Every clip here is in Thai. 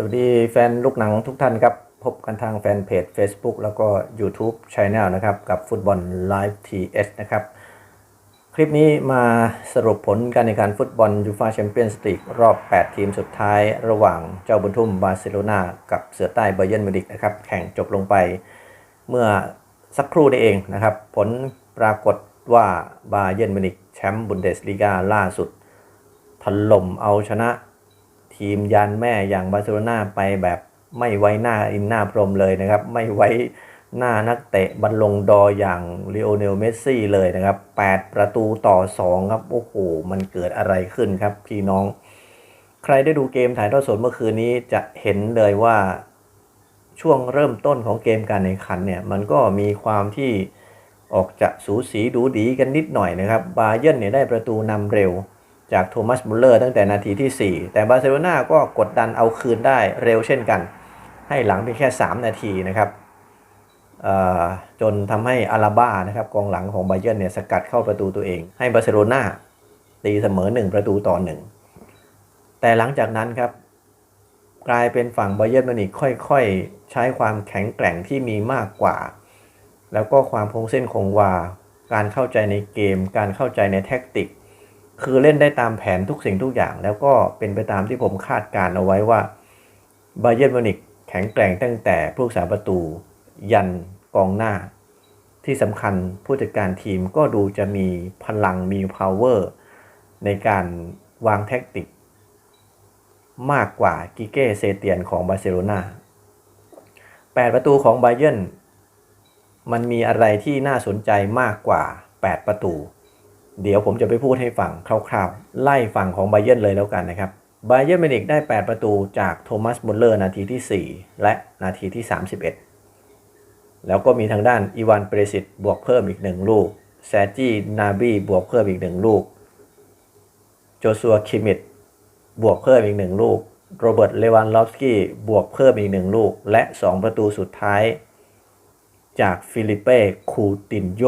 สวัสดีแฟนลูกหนังทุกท่านครับ พบกันทางแฟนเพจ Facebook แล้วก็ YouTube Channel นะครับ กับฟุตบอล Live TS นะครับ คลิปนี้มาสรุปผลการแข่งขันฟุตบอลยูฟาแชมเปี้ยนส์ลีกรอบ 8 ทีมสุดท้ายระหว่างเจ้าบุญทุ่มบาร์เซโลนากับเสือใต้เบอร์เยนมิวนิกนะครับ แข่งจบลงไปเมื่อสักครู่นี้เองนะครับ ผลปรากฏว่าบาเยนมิวนิกแชมป์บุนเดสลีกาล่าสุดถล่มเอาชนะ ทีมยันแม่อย่างบาร์เซโลนาไปแบบไม่ไว้หน้าอินหน้าพรมเลยนะครับ ไม่ไว้หน้านักเตะบัลลงดออย่างลีโอเนลเมสซี่เลยนะครับ 8 ประตูต่อ 2 ครับ โอ้โห มันเกิดอะไรขึ้นครับพี่น้อง ใครได้ดูเกมถ่ายทอดสดเมื่อคืนนี้จะเห็นเลยว่าช่วงเริ่มต้นของเกมการแข่งขันเนี่ย มันก็มีความที่ออกจะสูสีดูดีกันนิดหน่อยนะครับ บาเยร์นเนี่ยได้ประตูนำเร็ว จากโทมัสมุลเลอร์ตั้งแต่นาทีที่ 4 แต่บาร์เซโลนาก็กดดันเอาคืนได้เร็วเช่นกัน ให้หลังเพียงแค่ 3 นาทีนะครับจนทำให้อาราบ้านะครับกองหลังของบาเยร์นเนี่ยสกัดเข้าประตูตัวเอง ให้บาร์เซโลนาตีเสมอ 1 ประตูต่อ 1 แต่หลังจากนั้นครับกลายเป็นฝั่งบาเยร์นมินิกค่อยๆ ใช้ความแข็งแกร่งที่มีมากกว่า แล้วก็ความคงเส้นคงวา การเข้าใจในเกม การเข้าใจในแท็กติก คือเล่นได้ตามแผนทุกสิ่งทุกอย่าง แล้วก็เป็นไปตามที่ผมคาดการเอาไว้ว่าบาเยร์นมิวนิกแข็งแกร่งตั้งแต่ผู้รักษาประตู ยันกองหน้า ที่สำคัญผู้จัดการทีมก็ดูจะมีพลังมี power ในการวางแท็กติก มากกว่ากิเก้เซเตียนของบาร์เซโลนา8 ประตูของบาเยร์นมันมีอะไรที่น่าสนใจมากกว่า 8 ประตู เดี๋ยวผมจะไปพูดให้ฟังคร่าวๆ ไล่ฝั่งของไบเยนเลยแล้วกันนะครับไบเยนมินิกได้ 8 ประตูจากโทมัสมุลเลอร์นาทีที่ 4 และนาทีที่ 31 แล้วก็มีทางด้านอีวานเปรสิตบวกเพิ่มอีก 1 ลูกแซจี้นาบีบวกเพิ่มอีก 1 ลูก โจซัวคิมิดบวกเพิ่มอีก 1 ลูก โรเบิร์ตเลวานลอฟสกี้บวกเพิ่มอีก 1 ลูก และ 2 ประตูสุดท้าย จากฟิลิเป้คูตินโย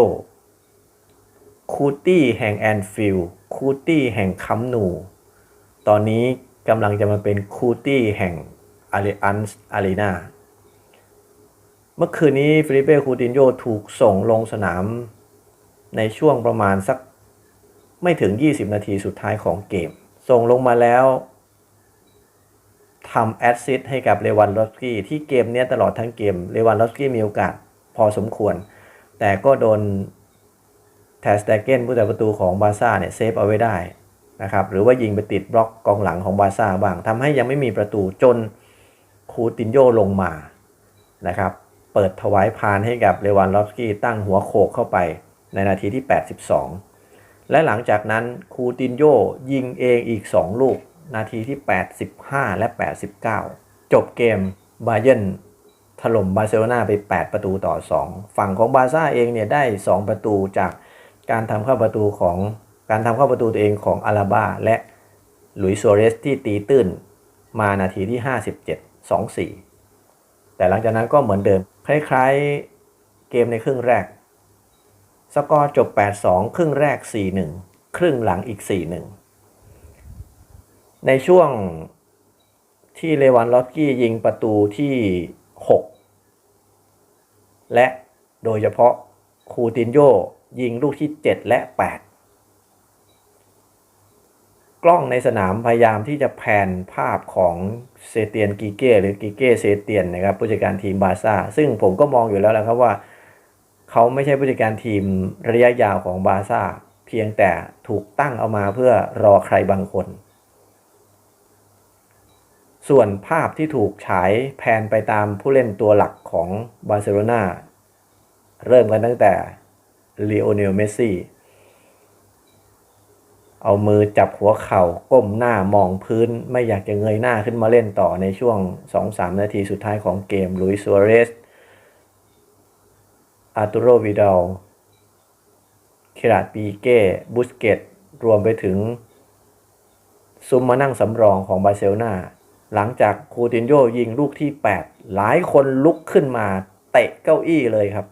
คูตี้แห่งแอนฟิลด์คูตี้แห่งคัมนู ตอนนี้กำลังจะมาเป็นคูตี้แห่งอาริอันส์อารีนาเมื่อคืนนี้ฟิลิเป้คูตินโยถูกส่งลงสนามในช่วงประมาณสักไม่ถึง 20 นาทีสุดท้ายของเกม ส่งลงมาแล้วทำแอดซิสให้กับเลวันลอสกี้ที่เกมนี้ตลอดทั้งเกมเลวันลอสกี้มีโอกาสพอสมควร แต่ก็โดน แทสเตเกนผู้แต่ประตูของบาซ่าเนี่ยเซฟเอาไว้ได้นะครับหรือว่ายิงไปติดบล็อกกองหลังของบาซ่าบ้างทำให้ยังไม่มีประตูจนคูตินโยลงมานะครับเปิดถวายพานให้กับเลวันลอฟสกี้ตั้งหัวโขกเข้าไปในนาทีที่ 82 และหลังจากนั้นคูตินโยยิงเองอีก 2 ลูก นาทีที่ 85 และ 89 จบเกมบาเยนถล่มบาร์เซโลนาไป 8 ประตูต่อ 2 ฝั่งของบาซ่าเองเนี่ยได้ 2 ประตูจาก การทำเข้าประตูของการทำเข้าประตูตัวเองของอาราบาและหลุยส์ซัวเรสที่ตีตื้นมานาทีที่ 57 2-4 แต่หลังจากนั้นก็เหมือนเดิม คล้ายๆเกมในครึ่งแรก สกอร์จบ 8-2 ครึ่งแรก 4-1 ครึ่งหลังอีก 4-1 ในช่วงที่เลวันลอสกี้ยิงประตูที่ 6 และโดยเฉพาะคูตินโย ยิงลูกที่ 7 และ 8 กล้องในสนามพยายามที่จะแผนภาพของเซเตียนกิเก้หรือกิเก้เซเตียนนะครับผู้จัดการทีมบาซ่าซึ่งผมก็มองอยู่แล้วแหละครับว่า เขาไม่ใช่ผู้จัดการทีมระยะยาวของบาซ่าเพียงแต่ถูกตั้งเอามาเพื่อรอใครบางคน ส่วนภาพที่ถูกฉายแผนไปตามผู้เล่นตัวหลักของบาร์เซโลนาเริ่มกันตั้งแต่ ลีโอเนลเมสซี่ เอามือจับหัวเข่าก้มหน้ามองพื้นไม่อยากจะเงยหน้าขึ้นมาเล่นต่อในช่วง 2-3 นาทีสุดท้ายของเกมลุยซัวเรสอาร์ตูโรวิดาลเคราดปีเก้บุสเกตรวมไปถึง ซุมมานั่งสำรองของบาร์เซโลนาหลังจากคูตินโยยิงลูกที่ 8 หลายคนลุกขึ้นมาเตะเก้าอี้เลยครับ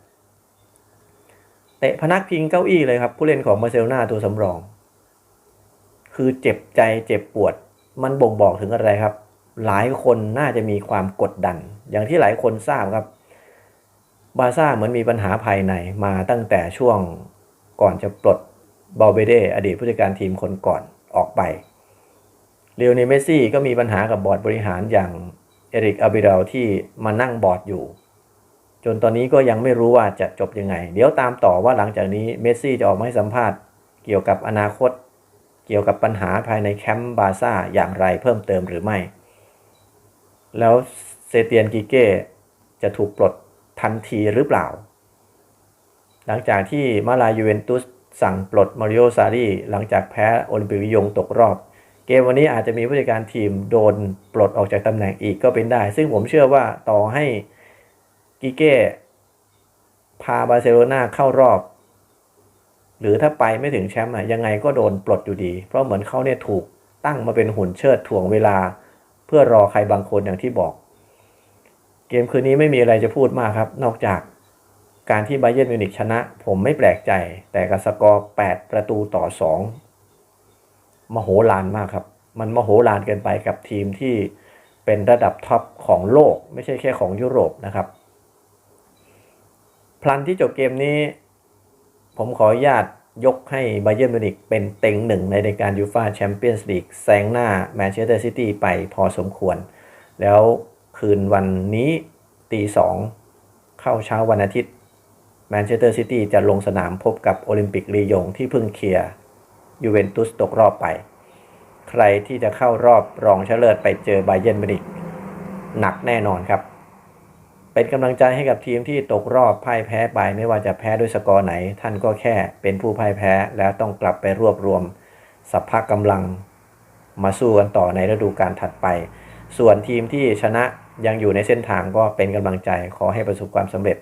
เตะพนักพิงเก้าอี้เลยครับ ผู้เล่นของบาร์เซโลนาตัวสำรอง คือเจ็บใจเจ็บปวด มันบ่งบอกถึงอะไรครับ หลายคนน่าจะมีความกดดัน อย่างที่หลายคนทราบครับ บาซ่าเหมือนมีปัญหาภายในมาตั้งแต่ช่วงก่อนจะปลดบอลเบเดอดีตผู้จัดการทีมคนก่อนออกไปเลโอเนเมซี่ก็มีปัญหากับบอร์ดบริหารอย่างเอริกอาบิเดลที่มานั่งบอร์ดอยู่ จนตอนนี้ก็ยังไม่รู้ว่าจะจบยังไง เดี๋ยวตามต่อว่าหลังจากนี้เมสซี่จะออกมาให้สัมภาษณ์เกี่ยวกับอนาคต เกี่ยวกับปัญหาภายในแคมป์บาซ่าอย่างไรเพิ่มเติมหรือไม่ แล้วเซเตียนกิเก้จะถูกปลดทันทีหรือเปล่า หลังจากที่มาลายูเวนตุสสั่งปลดมาริโอซารีหลังจากแพ้โอลิมปิกวิยงตกรอบ เกมวันนี้อาจจะมีผู้จัดการทีมโดนปลดออกจากตำแหน่งอีกก็เป็นได้ ซึ่งผมเชื่อว่าต่อให้ กิเก้พาบาร์เซโลนาเข้ารอบ หรือถ้าไปไม่ถึงแชมป์อะยังไงก็โดนปลดอยู่ดี เพราะเหมือนเขาเนี่ยถูกตั้งมาเป็นหุ่นเชิดถ่วงเวลา เพื่อรอใครบางคนอย่างที่บอก เกมคืนนี้ไม่มีอะไรจะพูดมากครับ นอกจากการที่ไบเย r ร์มิวนิกชนะ ผมไม่แปลกใจ แต่กับสกอร์ 8 ประตูต่อ 2 มโหฬารมากครับ มันมโหฬารเกินไปกับทีมที่เป็นระดับท็อปของโลก ไม่ใช่แค่ของยุโรปนะครับ พลันที่จบเกมนี้ ผมขออนุญาตยกให้ไบเย r ร์มิวนิกเป็นเต็งหนึ่งในรายการยูฟาแชมเปี้ยนส์ลีกแซงหน้าแมนเชสเตอร์ซิตี้ไปพอสมควร แล้วคืนวันนี้ตีสองเข้าเช้าวันอาทิตย์แมนเชสเตอร์ซิตี้จะลงสนามพบกับโอลิมปิกลียงที่เพิ่งเคลียร์ยูเวนตุสตกรอบไป ใครที่จะเข้ารอบรองชนะเลิศไปเจอไบเย r ร์มิวนิกหนักแน่นอนครับ เป็นกำลังใจให้กับทีมที่ตกรอบพ่ายแพ้ไปไม่ว่าจะแพ้ด้วยสกอร์ไหน ท่านก็แค่เป็นผู้พ่ายแพ้แล้วต้องกลับไปรวบรวมสัพพะกำลังมาสู้กันต่อในฤดูกาลถัดไป ส่วนทีมที่ชนะยังอยู่ในเส้นทางก็เป็นกำลังใจขอให้ประสบความสำเร็จ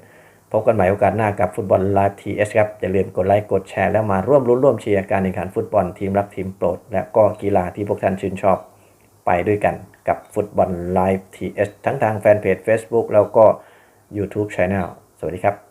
พบกันใหม่โอกาสหน้ากับฟุตบอลไลฟ์ทีเอสครับ อย่าลืมกดไลค์กดแชร์แล้วมาร่วมรุ้นร่วมเชียร์การแข่งขันฟุตบอลทีมรักทีมโปรด และก็กีฬาที่พวกท่านชื่นชอบไปด้วยกันกับฟุตบอลไลฟ์ทีเอสทั้งทางแฟนเพจ Facebook แล้วก็ YouTube Channel สวัสดีครับ